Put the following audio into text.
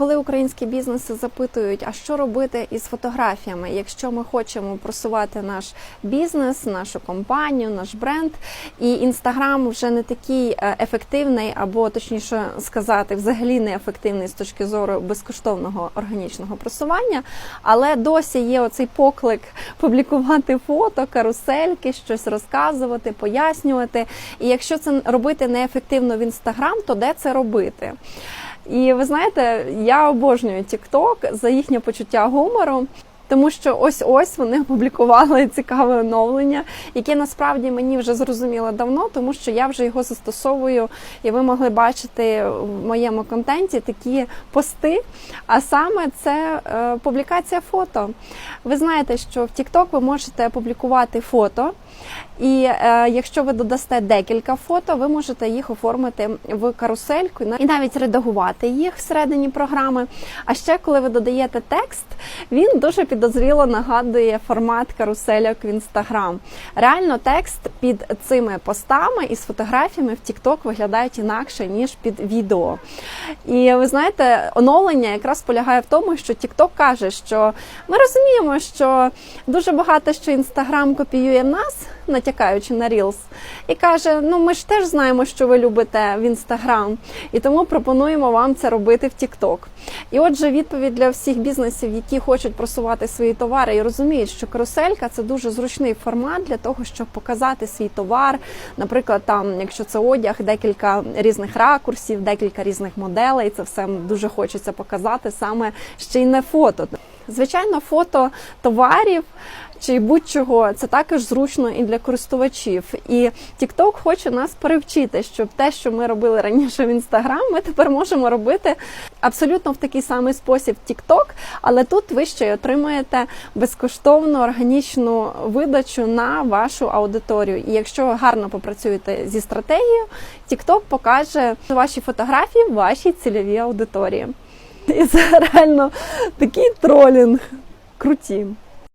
коли українські бізнеси запитують, а що робити із фотографіями, якщо ми хочемо просувати наш бізнес, нашу компанію, наш бренд, і інстаграм вже не такий е, ефективний, або точніше сказати, взагалі не ефективний з точки зору безкоштовного органічного просування, але досі є оцей поклик публікувати фото, карусельки, щось розказувати, пояснювати. І якщо це робити неефективно в інстаграм, то де це робити? І ви знаєте, я обожнюю TikTok за їхнє почуття гумору. Тому що ось ось вони опублікували цікаве оновлення, яке насправді мені вже зрозуміло давно, тому що я вже його застосовую, і ви могли бачити в моєму контенті такі пости. А саме це е, публікація фото. Ви знаєте, що в TikTok ви можете публікувати фото. І е, якщо ви додасте декілька фото, ви можете їх оформити в карусельку і навіть редагувати їх всередині програми. А ще коли ви додаєте текст, він дуже підозріло нагадує формат карусельок в Instagram. Реально, текст під цими постами із фотографіями в TikTok виглядають інакше ніж під відео. І ви знаєте, оновлення якраз полягає в тому, що TikTok каже, що ми розуміємо, що дуже багато що Instagram копіює нас, натякаючи на Reels, і каже: ну ми ж теж знаємо, що ви любите в Instagram, і тому пропонуємо вам це робити в TikTok. І отже, відповідь для всіх бізнесів, які хочуть просувати свої товари і розуміють, що каруселька це дуже зручний формат для того, щоб показати свій товар. Наприклад, там, якщо це одяг, декілька різних ракурсів, декілька різних моделей. Це все дуже хочеться показати саме ще й не фото. Звичайно, фото товарів чи будь-чого це також зручно і для користувачів. І TikTok хоче нас перевчити, щоб те, що ми робили раніше в Instagram, ми тепер можемо робити абсолютно в такий самий спосіб TikTok, але тут ви ще й отримуєте безкоштовну органічну видачу на вашу аудиторію. І якщо гарно попрацюєте зі стратегією, TikTok покаже ваші фотографії вашій цільовій аудиторії. І це реально такий тролінг. Круті.